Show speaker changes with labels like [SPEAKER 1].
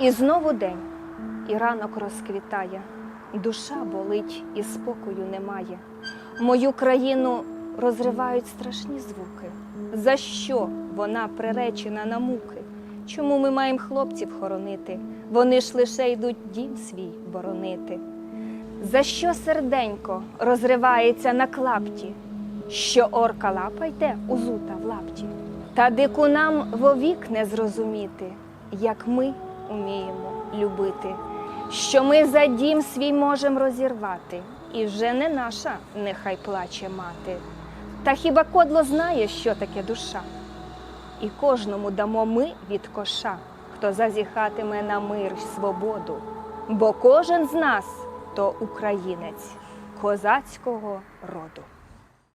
[SPEAKER 1] І знову день, і ранок розквітає, душа болить і спокою немає. Мою країну розривають страшні звуки. За що вона приречена на муки? Чому ми маємо хлопців хоронити? Вони ж лише йдуть дім свій боронити. За що серденько розривається на клапті? Що орка лапа йде узута в лапті? Та дику нам вовік не зрозуміти, як ми уміємо любити, що ми за дім свій можем розірвати, і вже не наша, нехай плаче мати. Та хіба кодло знає, що таке душа? І кожному дамо ми від коша, хто зазіхатиме на мир й свободу, бо кожен з нас то українець козацького роду.